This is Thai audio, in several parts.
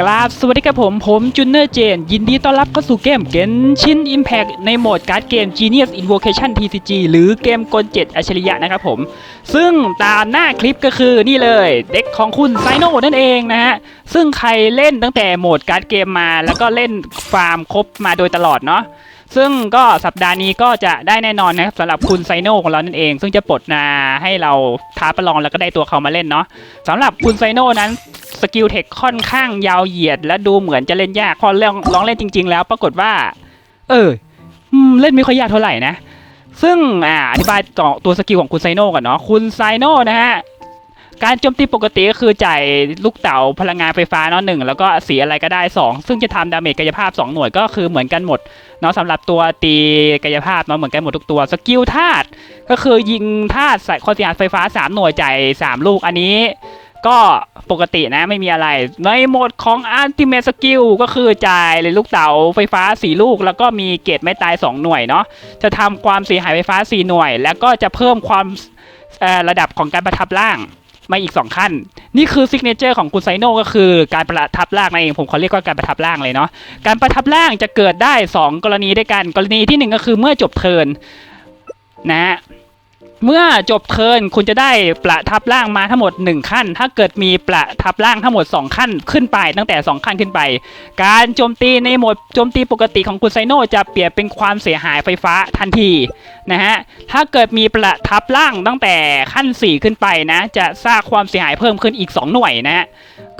กราบสวัสดีครับผม ผมจุนเนอร์เจน ยินดีต้อนรับเข้าสู่เกมเกนชินอิมแพกในโหมดการ์ดเกม Genius Invocation TCG หรือเกมกลเจ็ดอัจฉริยะนะครับผม ซึ่งตามหน้าคลิปก็คือนี่เลยเด็กของคุณไซโนนั่นเองนะฮะ ซึ่งใครเล่นตั้งแต่โหมดการ์ดเกมมา แล้วก็เล่นฟาร์มครบมาโดยตลอดเนาะ ซึ่งก็สัปดาห์นี้ก็จะได้แน่นอนนะครับสำหรับคุณไซโนของเรานั่นเอง ซึ่งจะปลดนาให้เราท้าประลองแล้วก็ได้ตัวเขามาเล่นเนาะสำหรับคุณไซโนนั้นสกิลเทคค่อนข้างยาวเหยียด และดูเหมือนจะเล่นยากพอเรื่องลองเล่นจริง ๆ แล้วปรากฏว่า เออเล่นไม่ค่อยยากเท่าไหร่นะซึ่งอ่าอธิบายต่อตัวสกิลของคุณไซโนก่อนเนาะคุณไซโนนะฮะ การโจมตีปกติก็คือจ่ายลูกเต๋าพลังงานไฟฟ้าเนาะหนึ่งแล้วก็สีอะไรก็ได้ 2 ซึ่งจะทำดาเมจกายภาพ 2 หน่วยก็คือเหมือนกันหมดเนาะสำหรับตัวตีกายภาพเนาะเหมือนกันหมดทุกตัวสกิลธาตุก็คือยิงธาตุใส่คอนเสียไฟฟ้า 3 หน่วยจ่าย3ลูกอันนี้ก็ปกตินะไม่มีอะไร ในโหมดของอัลติเม e สกิลก็คือจ่ายเลยลูกเต๋าไฟฟ้า 4 ลูก แล้วก็มีเกรดไม่ตาย 2 หน่วยเนาะจะทำความเสียหายไฟฟ้า 4 หน่วย แล้วก็จะเพิ่มความระดับของการประทับร่าง มาอีก 2 ขั้น นี่คือซิกเนเจอร์ของคุณไซโนก็คือการประทับร่างนั่นเองผมขอเรียกว่าการประทับร่างเลยเนาะการประทับร่างจะเกิดได้ 2 กรณีด้วยกัน กรณีที่ 1 ก็คือเมื่อจบเทิร์นนะฮะ เมื่อจบเทิร์นคุณจะได้ประทับร่างมาทั้งหมด 1 ขั้น ถ้าเกิดมีประทับร่างทั้งหมด 2 ขั้นขึ้นไป ตั้งแต่ 2 ขั้นขึ้นไป การโจมตีในโหมดโจมตีปกติของคุณไซโนจะเปลี่ยนเป็นความเสียหายไฟฟ้าทันทีนะฮะถ้าเกิดมีประทับร่างตั้งแต่ขั้น 4 ขึ้นไปนะ จะสร้างความเสียหายเพิ่มขึ้นอีก 2 หน่วยนะฮะ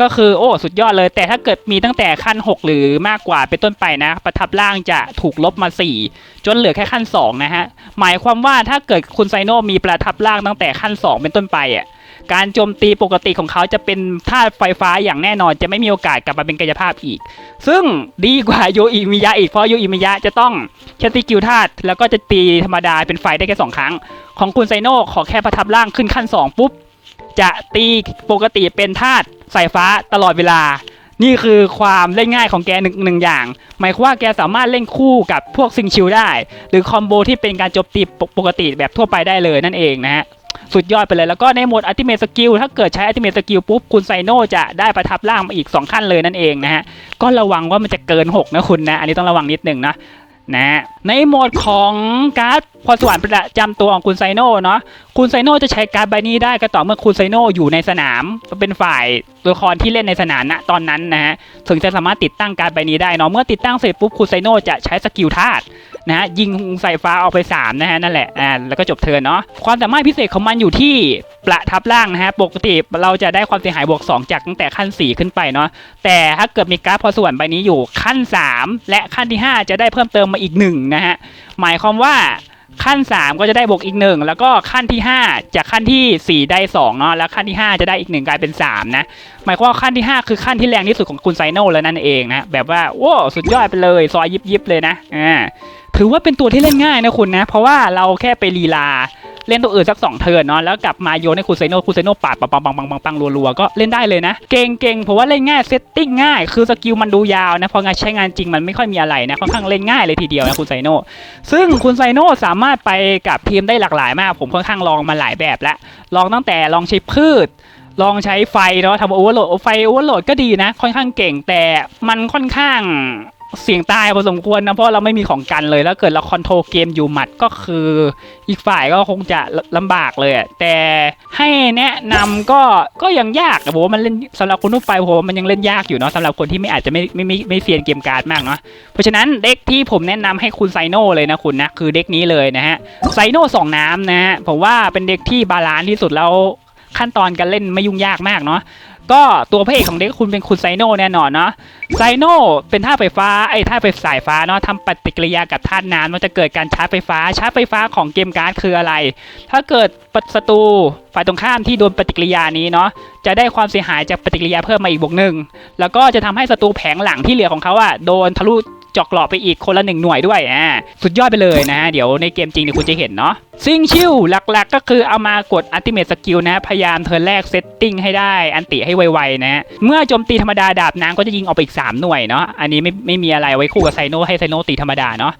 ก็คือโอ้สุดยอดเลย แต่ถ้าเกิดมีตั้งแต่ขั้น 6 หรือมากกว่าเป็นต้นไปนะ ประทับร่างจะถูกลบมา 4 จนเหลือแค่ขั้น2นะฮะหมายความว่าถ้าเกิดคุณไซโนมีประทับร่างตั้งแต่ขั้น 2 เป็นต้นไปอะการโจมตีปกติของเขาจะเป็นธาตุไฟฟ้าอย่างแน่นอนจะไม่มีโอกาสกลับมาเป็นกายภาพอีก ซึ่งดีกว่าโยอิมิยะอีกเพราะโยอิมิยะจะต้องแค่ตีกิลธาตุแล้วก็จะตีธรรมดาเป็นไฟได้แค่สองครั้ง ของคุณไซโนขอแค่ประทับร่างขึ้นขั้น 2 ปุ๊บ จะตีปกติเป็นธาตุสายฟ้าตลอดเวลา นี่คือความเล่นง่ายของแกหนึ่งหนึ่งอย่าง หมายความว่าแกสามารถเล่นคู่กับพวกซิงชิลได้ หรือคอมโบที่เป็นการโจมตีปกติแบบทั่วไปได้เลยนั่นเองนะฮะสุดยอดไปเลยแล้วก็ในโหมดอัติเมตสกิลถ้าเกิดใช้อัติเมตสกิลปุ๊บคุณไซโนจะได้ประทับล่างมาอีก 2 ขั้นเลยนั่นเองนะฮะ ก็ระวังว่ามันจะเกิน 6 นะคุณนะ อันนี้ต้องระวังนิดหนึ่งนะ นะในโหมดของการ์ดพรสวรรค์ประจำตัวของคุณไซโน่เนาะคุณไซโน่จะใช้การ์ดใบนี้ได้ก็ต่อเมื่อคุณไซโน่อยู่ในสนามเป็นฝ่ายตัวละครที่เล่นในสนามณตอนนั้นนะฮะถึงจะสามารถติดตั้งการ์ดใบนี้ได้เนาะเมื่อติดตั้งเสร็จปุ๊บคุณไซโน่จะใช้สกิลธาตุนะฮะยิงสายฟ้าออกไป3นะฮะนั่นแหละอ่าแล้วก็จบเทิร์นเนาะความสามารถพิเศษของมันอยู่ที่ ประทับร่างนะฮะปกติเราจะได้ความเสียหายบวก 2 จากตั้งแต่ขั้น 4 ขึ้นไปเนาะแต่ถ้าเกิดมีการ์ดพอส่วนใบนี้อยู่ขั้น 3 และขั้นที่ 5 จะได้เพิ่มเติมมาอีก1นะฮะหมายความว่าขั้น 3 ก็จะได้บวกอีก 1 แล้วก็ขั้นที่ 5 จากขั้นทีสี่ 4 ได้2เนาะแล้วขั้นที่ 5 จะได้อีก 1 กลายเป็น 3 นะ หมายความว่าขั้นที่ 5 คือขั้นที่แรงที่สุดของคุณไซโนแล้วนั่นเองนะ แบบว่าโอ้สุดยอดไปเลยซอยยิบยิบๆเลยนะอ่าถือว่าเป็นตัวที่เล่นง่ายนะคุณนะ เพราะว่าเราแค่ไปลีลา เล่นตัวอื่นสัก2เทิร์นเนาะแล้วกลับมาโยนให้คุณไซโนคุณไซโนปาดปังปังปังปังปังปังรัวๆก็เล่นได้เลยนะ เก่งเก่งผมว่าเล่นง่ายเซตติ้งง่ายคือสกิลมันดูยาวนะพองานใช้งานจริงมันไม่ค่อยมีอะไรนะค่อนข้างเล่นง่ายเลยทีเดียวนะคุณไซโนซึ่งคุณไซโนสามารถไปกับทีมได้หลากหลายมาก ผมค่อนข้างลองมาหลายแบบแล้วลองตั้งแต่ลองใช้พืชลองใช้ไฟเนาะทำโอเวอร์โหลดไฟโอเวอร์โหลดก็ดีนะ ค่อนข้างเก่งแต่มันค่อนข้าง เสี่ยงตายพอสมควรนะเพราะเราไม่มีของกันเลยแล้วเกิดเราคอนโทรลเกมอยู่หมัดก็คืออีกฝ่ายก็คงจะลำบากเลยแต่ให้แนะนำก็ก็ยังยากอะผมว่ามันเล่นสำหรับคนทั่วไปผมว่ามันยังเล่นยากอยู่เนาะสำหรับคนที่ไม่อาจจะไม่ไม่ไม่ไม่เซียนเกมการ์ดมากเนาะเพราะฉะนั้นเด็กที่ผมแนะนำให้คุณไซโนเลยนะคุณนะคือเด็กนี้เลยนะฮะไซโนสองน้ำนะฮะผมว่าเป็นเด็กที่บาลานซ์ที่สุดแล้วขั้นตอนการเล่นไม่ยุ่งยากมากเนาะ ก็ตัวพระเอกของเด็กคุณเป็นคุณไซโนแน่นอนเนาะไซโนเป็นธาตุไฟฟ้าไอ้ธาตุไฟสายฟ้าเนาะทำปฏิกิริยากับธาตุน้ำมันจะเกิดการชาร์จไฟฟ้าชาร์จไฟฟ้าของเกมการ์ดคืออะไร ถ้าเกิดศัตรูฝ่ายตรงข้ามที่โดนปฏิกิริยานี้เนาะจะได้ความเสียหายจากปฏิกิริยาเพิ่มมาอีกบวกหนึ่งแล้วก็จะทำให้ศัตรูแผงหลังที่เหลือของเขาอะโดนทะลุ จอกกรอไปอีกคนละหนึ่งหน่วยด้วยอ่าสุดยอดไปเลยนะฮะเดี๋ยวในเกมจริงเนี่ยคุณจะเห็นเนาะซิงชิวหลักๆ ก็คือเอามากดอัติเม e สกิลนะพยายามเทิร์นแรกเซตติ้งให้ได้อันติให้ไวๆนะเมื่อโจมตีธรรมดาดาบน้ำก็จะยิงออกไปอีก 3 หน่วยเนาะอันนี้ไม่ไม่มีอะไรไว้คู่กับไซโนให้ไซโนตีธรรมดาเนาะ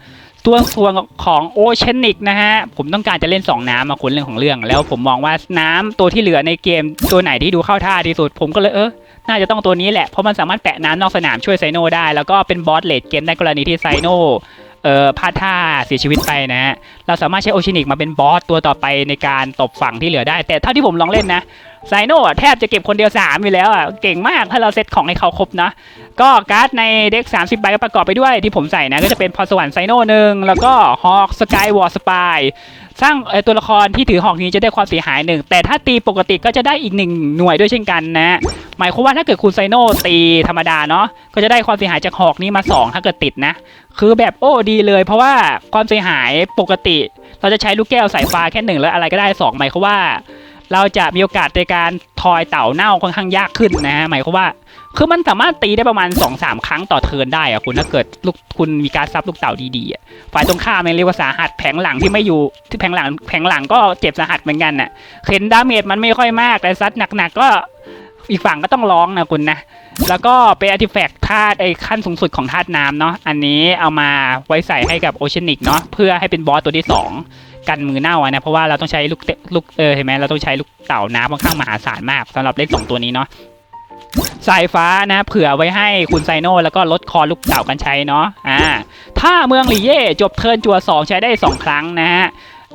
ตัวส่วนของโอเชนิกนะฮะ ผมต้องการจะเล่น 2 น้ำมาคุณเรื่องของเรื่อง แล้วผมมองว่าน้ำตัวที่เหลือในเกมตัวไหนที่ดูเข้าท่าที่สุด ผมก็เลยเออ น่าจะต้องตัวนี้แหละ เพราะมันสามารถแปะน้ำนอกสนามช่วยไซโนได้ แล้วก็เป็นบอสเลดเกมในกรณีที่ไซโนเอ่อพลาดท่าเสียชีวิตไปนะฮะ เราสามารถใช้โอชินิกมาเป็นบอสตัวต่อไปในการตบฝั่งที่เหลือได้ แต่เท่าที่ผมลองเล่นนะไซโน่แทบจะเก็บคนเดียว 3 อยู่แล้วอะ เก่งมากถ้าเราเซตของให้เขาครบนะ ก็การ์ดในเด็ก 30 ใบก็ประกอบไปด้วยที่ผมใส่นะ ก็จะเป็นพรสวรรค์ไซโนหนึ่งแล้วก็ฮอกสกายวอร์สปาย สร้างตัวละครที่ถือหอกนี้จะได้ความเสียหายหนึ่งแต่ถ้าตีปกติก็จะได้อีกหนึ่งหน่วยด้วยเช่นกันนะ หมายความว่าถ้าเกิดคุณไซโนตีธรรมดาเนาะก็จะได้ความเสียหายจากหอกนี้มา 2 ถ้าเกิดติดนะ คือแบบโอ้ดีเลย เพราะว่าความเสียหายปกติ เราจะใช้ลูกแก้วสายฟ้าแค่หนึ่งแล้วอะไรก็ได้สองหมายความว่า เราจะมีโอกาสในการทอยเต่าเน่าค่อนข้างยากขึ้นนะฮะหมายความว่า คือมันสามารถตีได้ประมาณ2-3ครั้งต่อเทิร์นได้อะคุณถ้าเกิดลูกคุณมีการซับลูกเต่าดีๆอะฝ่ายตรงข้ามเองเรียกว่าสาหัสแผงหลังที่ไม่อยู่ที่แผงหลังแผงหลังก็เจ็บสาหัสเหมือนกันน่ะเห็นดาเมจมันไม่ค่อยมากแต่ซัดหนักๆก็อีกฝั่งก็ต้องร้องนะคุณนะ แล้วก็เป็นอาร์ติแฟกต์ธาตุไอ้ขั้นสูงสุดของธาตุน้ำเนาะอันนี้เอามาไว้ใส่ให้กับโอเชนิกเนาะเพื่อให้เป็นบอสตัวที่สองกันมือเน่าอะนะเพราะว่าเราต้องใช้ลูกเตลูกเออเห็นไหมเราต้องใช้ลูกเต่าน้ำค่อนข้างมหาศาลมากสำหรับเล่นสองตัวนี้เนาะ สายฟ้านะเผื่อไว้ให้คุณไซโนแล้วก็ลดคอลูกเต่ากันใช้เนาะอ่าถ้าเมืองลีเย่จบเทิร์นจัวสองใช้ได้ 2 ครั้งนะฮะ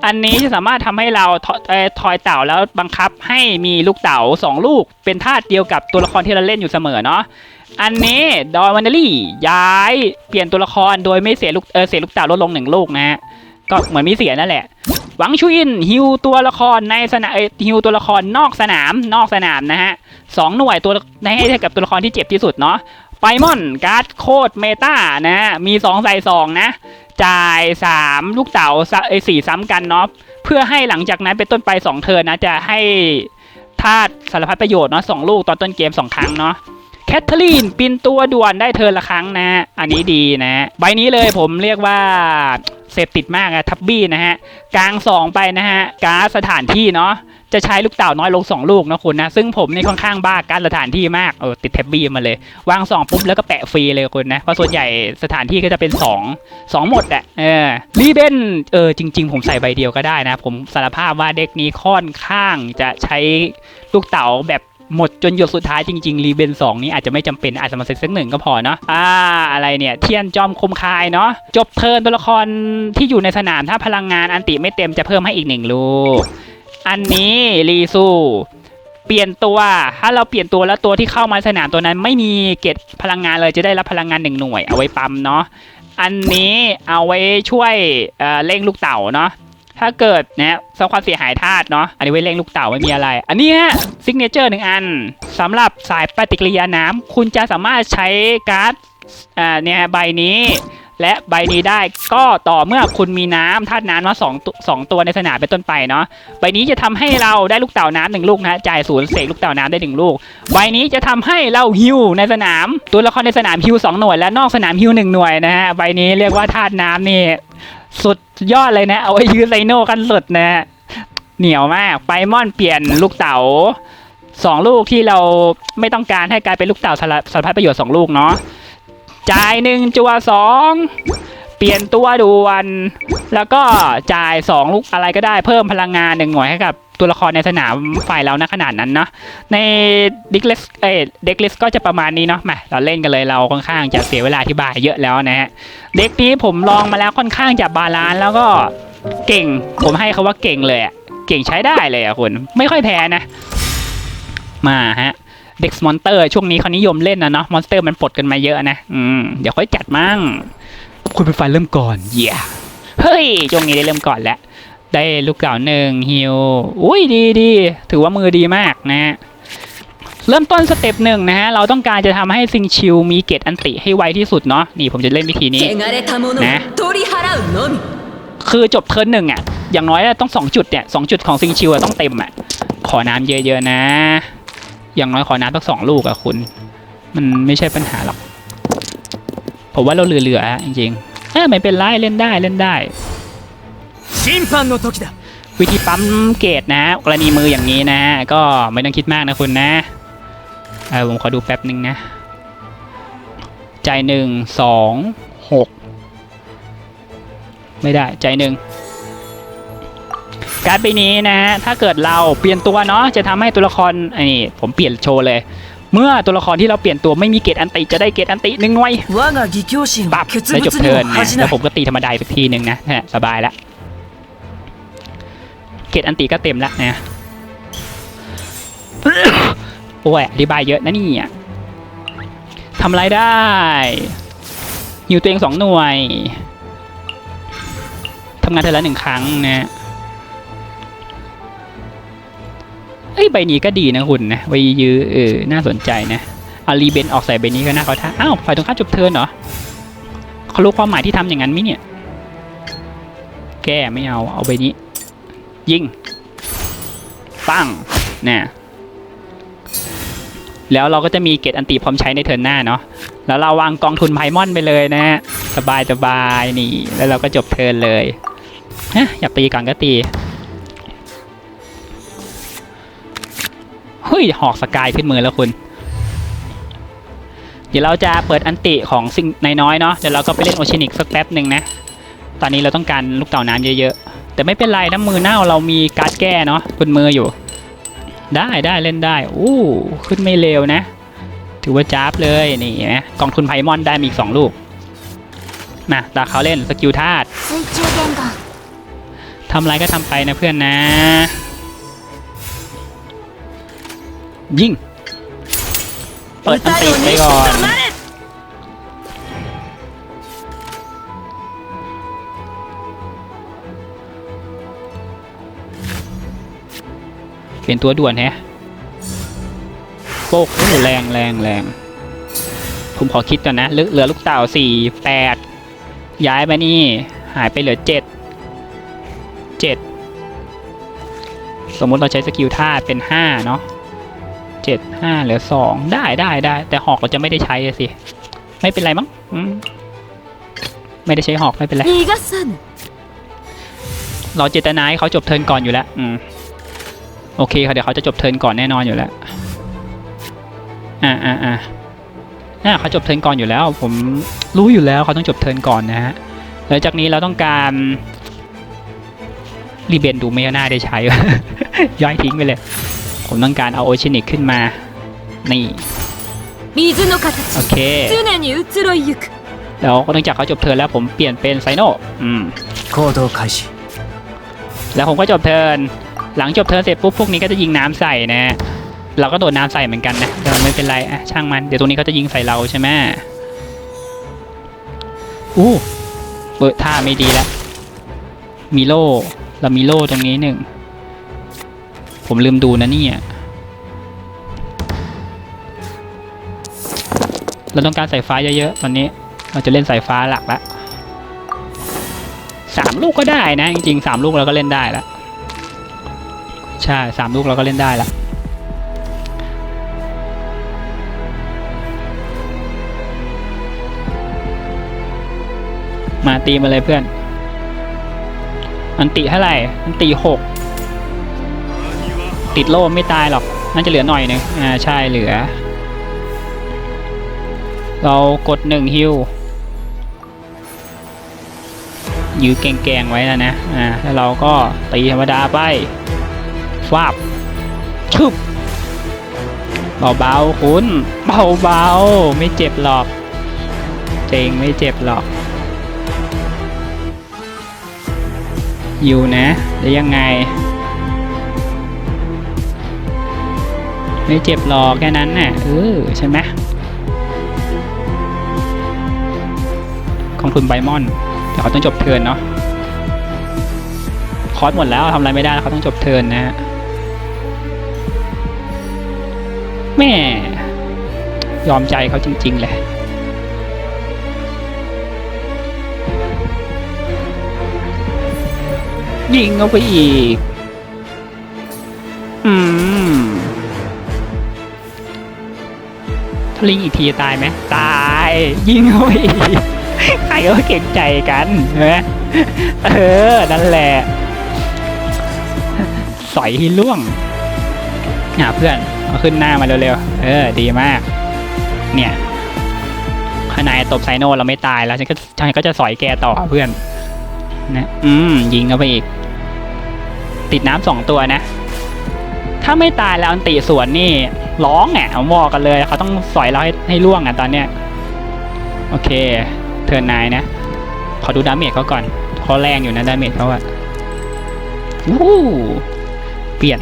อันนี้จะสามารถทำให้เราทอทอยเต่าแล้วบังคับให้มีลูกเต่า 2 ลูก เป็นธาตุเดียวกับตัวละครที่เราเล่นอยู่เสมอเนาะอันนี้ดอยวันเดอรี่ย้ายเปลี่ยนตัวละครโดยไม่เสียลูกเออเสียลูกเต่าลดลงหนึ่งลูกนะฮะ ก็เหมือนมีเสียนั่นแหละ หวังชุอินฮิวตัวละครในสนามเอ่อฮิวตัวละครนอกสนามนอกสนามนะฮะสองหน่วยตัวให้กับตัวละครที่เจ็บที่สุดเนาะไปมอนการ์ดโคดเมตานะฮะมี2ใส่2นะ จ่าย3ลูกเต๋าไอสี่ซ้ำกันเนาะเพื่อให้หลังจากนั้นเป็นต้นไป2เทิร์นนะจะให้ธาตุสารพัดประโยชน์เนาะสองลูกตอนต้นเกม2ครั้งเนาะแคทเธอรีนปินตัวด่วนได้เทินละครั้งนะ อันนี้ดีนะ ใบนี้เลยผมเรียกว่า เสพติดมากอะทับบี้นะฮะกลาง 2 ไปนะฮะการสถานที่เนาะจะใช้ลูกเต่าน้อยลง 2 ลูกนะคุณนะ ซึ่งผมนี่ค่อนข้างบ้าการสถานที่มากเออติดแท็บบี้มาเลย วาง 2 ปุ๊บแล้วก็แปะฟรีเลยคุณนะ เพราะส่วนใหญ่สถานที่ก็จะเป็น 2 2 หมดอะเออรีเบนเออจริง ๆ ผมใส่ใบเดียวก็ได้นะ ผมสารภาพว่าเด็กนี้ค่อนข้างจะใช้ลูกเต่าแบบ หมดจนหยดสุดท้ายจริงๆ รีเบนสองนี้อาจจะไม่จำเป็นอาจจะมาเซ็ตสักหนึ่งก็พอเนาะอ่าอะไรเนี่ย เทียนจอมคมคายเนาะจบเทินตัวละครที่อยู่ในสนามถ้าพลังงานอันติไม่เต็มจะเพิ่มให้อีกหนึ่งลูก อันนี้รีซูเปลี่ยนตัว ถ้าเราเปลี่ยนตัวแล้วตัวที่เข้ามาสนามตัวนั้น ไม่มีเกตพลังงานเลยจะได้รับพลังงานหนึ่งหน่วยเอาไว้ปั๊มเนาะอันนี้เอาไว้ช่วยเอ่อเร่งลูกเต่าเนาะ ถ้าเกิดนะสร้างความเสียหายธาตุเนาะอันนี้ไว้เร่งลูกเต่าไม่มีอะไร อันนี้ฮะซิกเนเจอร์หนึ่งอันสำหรับสายปฏิกิริยาน้ำคุณจะสามารถใช้การ์ดอ่าเนี่ยใบนี้และใบนี้ได้ก็ต่อเมื่อคุณมีน้ำธาตุน้ำมาสองตัวสองตัวในสนามเป็นต้นไปเนาะใบนี้จะทำให้เราได้ลูกเต่าน้ำหนึ่งลูกนะจ่ายศูนย์เสกลูกเต่าน้ำได้หนึ่งลูก ใบนี้จะทำให้เราฮิวในสนาม ตัวละครในสนามฮิวสองหน่วยและนอกสนามฮิวหนึ่งหน่วยนะฮะใบนี้เรียกว่าธาตุน้ำนี่สุด ยอดเลยนะ เอาไว้ยืนไซโนกันสุดนะ เหนียวมากไปมอนเปลี่ยนลูกเต๋าสองลูกที่เราไม่ต้องการให้กลายเป็นลูกเต่าสารสารพัดประโยชน์สองลูกเนาะจ่ายหนึ่งจัวสองเปลี่ยนตัวด่วน แล้วก็จ่ายสองลูกอะไรก็ได้เพิ่มพลังงานหนึ่งหน่วยให้กับ ตัวละครในสนามฝ่ายเรานะขนาดนั้นเนาะในดิกเลสเอ้เด็กเลสก็จะประมาณนี้เนาะมาเราเล่นกันเลยเราค่อนข้างจะเสียเวลาอธิบายเยอะแล้วนะฮะเด็กนี้ผมลองมาแล้วค่อนข้างจะบาลานซ์แล้วก็เก่ง ผมให้เขาว่าเก่งเลยอะเก่งใช้ได้เลยอะคุณไม่ค่อยแพ้นะ มาฮะเด็กมอนเตอร์ช่วงนี้เขานิยมเล่นนะเนาะมอนสเตอร์มันปลดกันมาเยอะนะอืมเดี๋ยวค่อยจัดมั่งคุณเป็นฝ่ายเริ่มก่อนเย่เฮ้ยช่วงนี้ได้เริ่มก่อนแล้ว ได้ลูกเก่าหนึ่งฮิวอุ้ยดีดีถือว่ามือดีมากนะฮะเริ่มต้นสเต็ปหนึ่งนะฮะ เราต้องการจะทำให้ซิงชิวมีเกตอันติให้ไวที่สุดเนาะนี่ผมจะเล่นวิธีนี้นะคือจบเทิร์นหนึ่งอะอย่างน้อยต้องสองจุดเนี่ยสองจุดของซิงชิวต้องเต็มอะขอน้ำเยอะๆนะ อย่างน้อยขอน้ำสักสองลูกอะคุณ มันไม่ใช่ปัญหาหรอกผมว่าเราเหลือๆจริงๆเออไม่เป็นไรเล่นได้เล่นได้ วิธีปั๊มเกตนะกรณีมืออย่างนี้นะก็ไม่ต้องคิดมากนะคุณนะเออผมขอดูแป๊บหนึ่งนะ ใจหนึ่งสองหกไม่ได้ใจหนึ่งการไปนี้นะถ้าเกิดเราเปลี่ยนตัวเนาะจะทำให้ตัวละครอันี่ผมเปลี่ยนโชว์เลย เมื่อตัวละครที่เราเปลี่ยนตัวไม่มีเกตอันติจะได้เกตอันติหนึ่งหน่วยปั๊บแล้วจบเทินนะแล้วผมก็ตีธรรมดาอีกทีหนึ่งนะสบายแล้ว เกรดอันติก็เต็มแล้วนะโอ้ยอธิบายเยอะนะนี่ทำไรได้ฮิวตัวเองสองหน่วยทำงานเทอละหนึ่งครั้งนะเอ้ยใบนี้ก็ดีนะคุณนะใบยื้อเออน่าสนใจนะเอารีเบนออกใส่ใบนี้ก็น่าเขาท่าอ้าวฝ่ายตรงข้ามจบเทินเหรอเขารู้ความหมายที่ทำอย่างนั้นไหมเนี่ย แก้ไม่เอาเอาใบนี้ ยิง ปั้งเนี่ยแล้วเราก็จะมีเกตอันติพร้อมใช้ในเทิร์นหน้าเนาะ แล้วเราวางกองทุนไพมอนไปเลยนะฮะ สบายสบายนี่ แล้วเราก็จบเทิร์นเลยฮะอยากตีก่อนก็ตี เฮ้ย หอกสกายขึ้นมือแล้วคุณ เดี๋ยวเราจะเปิดอันติของสิ่งในน้อยเนาะ เดี๋ยวเราก็ไปเล่นโอชินิกสักแป๊บหนึ่งนะ ตอนนี้เราต้องการลูกเต่าน้ำเยอะๆ แต่ไม่เป็นไรน้ำมือเน่าเรามีการ์ดแก้เนาะบนมืออยู่ ได้ได้เล่นได้อู้ขึ้นไม่เร็วนะ ถือว่าจ้าบเลยนี่นะกองทุนไพมอนได้มีอีกสองลูกนะตาเขาเล่นสกิลธาตุทำไรก็ทำไปนะเพื่อนนะ ยิง เปิดตันติไปก่อน ลี่นตัวด่วนแฮะโปกแรงแรงแรงผมขอคิดก่อนนะเหลือลูกเต่าสี่แปดย้ายไปนี่ หายไปเหลือเจ็ดเจ็ดสมมติเราใช้สกิลท่าเป็นห้าเนาะเจ็ดห้าเหลือสองได้ได้ได้ แต่หอกเราจะไม่ได้ใช้สิ ไม่เป็นไรมั้งไม่ได้ใช้หอกไม่เป็นไรเราเจตนาให้เขาจบเทิร์นก่อนอยู่แล้ว อืม โอเคค่ะเดี๋ยวเขาจะจบเทิร์นก่อนแน่นอนอยู่แล้วอ่าอ่าอ่าน่าเขาจบเทิร์นก่อนอยู่แล้ว ผมรู้อยู่แล้วเขาต้องจบเทิร์นก่อนนะฮะหลังจากนี้เราต้องการรีเบนดูไม่น้าได้ใช้ ย้อยทิ้งไปเลย ผมต้องการเอาโอชินิกขึ้นมา นี่โอเคแล้วเนื่องจากเขาจบเทิร์นแล้วผมเปลี่ยนเป็นไซโนอืมแล้วผมก็จบเทิร์น หลังจบเทิร์นเสร็จปุ๊บพวกนี้ก็จะยิงน้ำใส่นะเราก็โดดน้ำใส่เหมือนกันนะแต่ไม่เป็นไรอะช่างมันเดี๋ยวตรงนี้เขาจะยิงใส่เราใช่ไหมอู้เปิดท่าไม่ดีแล้วมีโล่เรามีโล่ตรงนี้หนึ่งผมลืมดูนะเนี่ยเราต้องการสายฟ้าเยอะๆตอนนี้ เราจะเล่นสายฟ้าหลักละสามลูกก็ได้นะ จริงๆสามลูกเราก็เล่นได้แล้ว ใช่สามลูกเราก็เล่นได้ล้วมาตีมาเลยเพื่อน อันติเท่าไหร่ อันติหก ติดโล่ไม่ตายหรอก น่าจะเหลือหน่อยนึง อ่า ใช่เหลือ เรากดหนึ่งฮิวยื้อแกงๆไว้แล้วนะ อ่า แล้วเราก็ตีธรรมดาไป ฟาบชึบเบาๆคุณเบาๆไม่เจ็บหรอกเจงไม่เจ็บหรอกอยู่นะแล้วยังไง ไม่เจ็บหรอกแค่นั้นน่ะเออใช่ไหมของทุนไบมอนเดี๋ยวเขาต้องจบเทินเนาะคอร์สหมดแล้วทำอะไรไม่ได้แล้วเขาต้องจบเทินนะฮะ แม่ยอมใจเขาจริงๆเลยยิงเอาไปอีก อืมถ้าลิงอีกทีจะตายไหม ตาย ยิงเอาไปอีก ใครก็เก่งใจกันเห็นไหมเออ นั่นแหละ สอยที่ล่วงอะเพื่อน เอาขึ้นหน้ามาเร็วๆ เออ ดีมาก เนี่ยขนายตบไซโนเราไม่ตายแล้วฉันก็ฉันก็จะสอยแกต่อเพื่อน นะ อืม ยิงเข้าไปอีก ติดน้ำสองตัวนะ ถ้าไม่ตายแล้วอันติสวนนี่ ร้องอะเอาบอกกันเลย เขาต้องสอยเราให้ให้ล่วงอะตอนเนี้ย โอเคเทิร์นนายนะ ขอดูดาเมจเขาก่อนเขาแรงอยู่นะดาเมจเขาอะวู้เปลี่ยน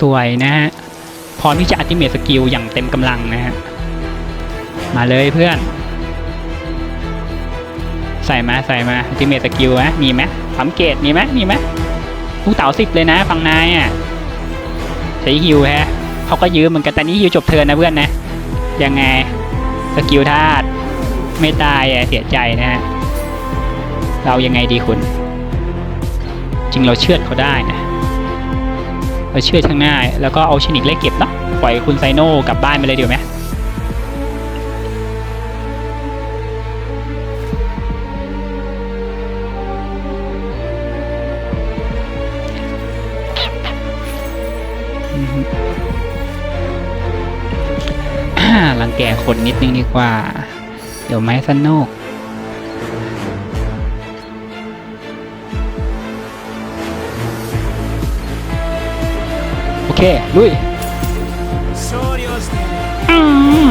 สวยนะฮะ พร้อมที่จะอัติเมตสกิลอย่างเต็มกำลังนะฮะ มาเลยเพื่อน ใส่มาใส่มาอัติเมตสกิลไหมมีไหมสังเกตมีไหมมีไหมลูกเต๋าสิบเลยนะฟังนายอะใช้ฮิวฮะเขาก็ยืมเหมือนกันแต่นี่ฮิวจบเทินนะเพื่อนนะยังไงสกิลธาตุไม่ตายอะเสียใจนะฮะเรายังไงดีคุณ จริงเราเชื่อดเขาได้นะ เราเชื่อดข้างหน้า แล้วก็เอาชนิกเล่เก็บเนาะปล่อยคุณไซโน่กลับบ้านไปเลยเดี๋ยวไหมอืมอ่ารังแกคนนิดนึงดีกว่า เดี๋ยวไม้สนุก ลุยอ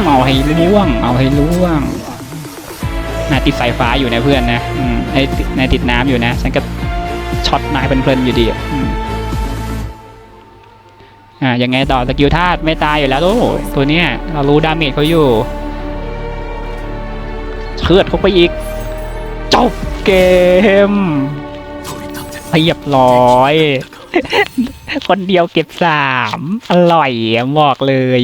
เอาให้ล่วง เอาให้ล่วงนาติดสายฟ้าอยู่นะเพื่อนนะอืมไอ้นายติดน้ำอยู่นะ ฉันก็ช็อตนายเพลินๆอยู่ดีอ่ายังไงต่อสกิลธาตุไม่ตายอยู่แล้วโอ้ตัวเนี้ยเรารู้ดาเมจเขาอยู่เชือดเขาไปอีก จบเกมเรียบร้อย คนเดียวเก็บสามอร่อยบอกเลย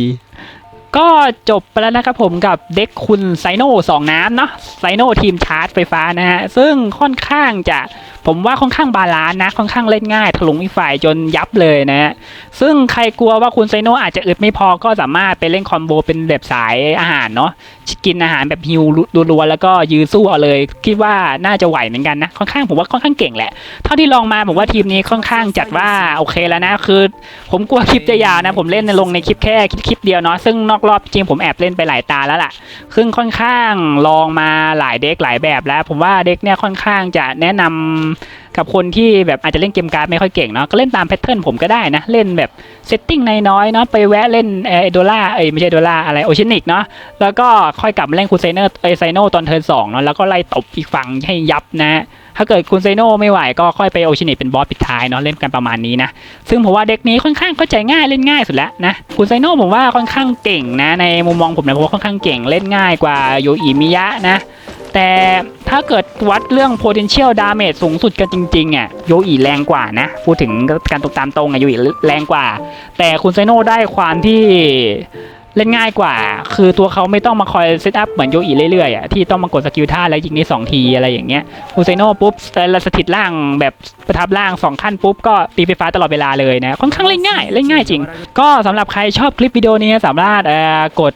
ก็จบไปแล้วนะครับผมกับเด็กคุณไซโน่สองน้ำเนาะไซโน่ทีมชาร์จไฟฟ้านะฮะ ซึ่งค่อนข้างจะผมว่าค่อนข้างบาลานนะค่อนข้างเล่นง่าย ถลุงอีกฝ่ายจนยับเลยนะฮะซึ่งใครกลัวว่าคุณไซโนอาจจะอึดไม่พอก็สามารถไปเล่นคอมโบเป็นแบบสายอาหารเนาะกินอาหารแบบฮิวรัวๆแล้วก็ยืนสู้เอาเลย คิดว่าน่าจะไหวเหมือนกันนะค่อนข้างผมว่าค่อนข้างเก่งแหละ เท่าที่ลองมาผมว่าทีมนี้ค่อนข้างจัดว่าโอเคแล้วนะคือ ผมกลัวคลิปจะยาวนะผมเล่นในลงในคลิปแค่คลิปเดียวเนาะซึ่งนอกรอบจริงผมแอบเล่นไปหลายตาแล้วล่ะซึ่งค่อนข้างลองมาหลายเด็กหลายแบบแล้ว ผมว่าเด็กเนี่ยค่อนข้างจะแนะนำกับคนที่แบบอาจจะเล่นเกมการ์ดไม่ค่อยเก่งเนาะก็เล่นตามแพทเทิร์นผมก็ได้นะ เล่นแบบเซตติ้งน้อยๆเนาะไปแวะเล่นเอโดล่าเอ้ยไม่ใช่โดล่าอะไรโอเชนิกเนาะแล้วก็ค่อยกลับมาเล่นคุณไซเนอร์ไอไซโนตอนเทิร์นสองเนาะแล้วก็ไล่ตบอีกฝั่งให้ยับนะถ้าเกิดคุณไซโนไม่ไหวก็ค่อยไปโอชินิเป็นบอสปิดท้ายเนาะเล่นกันประมาณนี้นะ ซึ่งผมว่าเด็กนี้ค่อนข้างเข้าใจง่ายเล่นง่ายสุดแล้วนะคุณไซโนผมว่าค่อนข้างเก่งนะ ในมุมมองผมนะผมว่าค่อนข้างเก่งเล่นง่ายกว่าโยอิมิยะนะ แต่ถ้าเกิดวัดเรื่อง potential damage สูงสุดกันจริงๆอะโยอิแรงกว่านะ พูดถึงการตกตามตรงอะโยอิแรงกว่า แต่คุณไซโนได้ความที่เล่นง่ายกว่า คือตัวเขาไม่ต้องมาคอยเซตอัพเหมือนโยอิเรื่อยๆอะที่ต้องมากดสกิลท่าแล้วยิงได้สองทีอะไรอย่างเงี้ยคุณไซโนปุ๊บแต่ละสถิตล่างแบบประทับล่างสองขั้นปุ๊บ ก็ตีไฟฟ้าตลอดเวลาเลยนะ ค่อนข้างเล่นง่าย เล่นง่ายจริง ก็สำหรับใครชอบคลิปวิดีโอนี้สามารถกด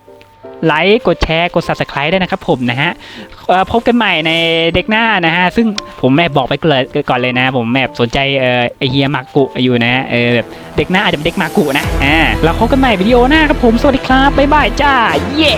ไลค์กดแชร์กด subscribe ได้นะครับผมนะฮะพบกันใหม่ในเด็กหน้านะฮะ ซึ่งผมแม่บอกไปก่อก่อนเลยนะ ผมแอบสนใจเอ่อไอเฮียมากุอยู่นะฮะเออแบบเด็กหน้าอาจจะเป็นเด็กมากุนะอ่าเราพบกันใหม่วิดีโอหน้าครับผม สวัสดีครับ บ๊ายบายจ้า เย้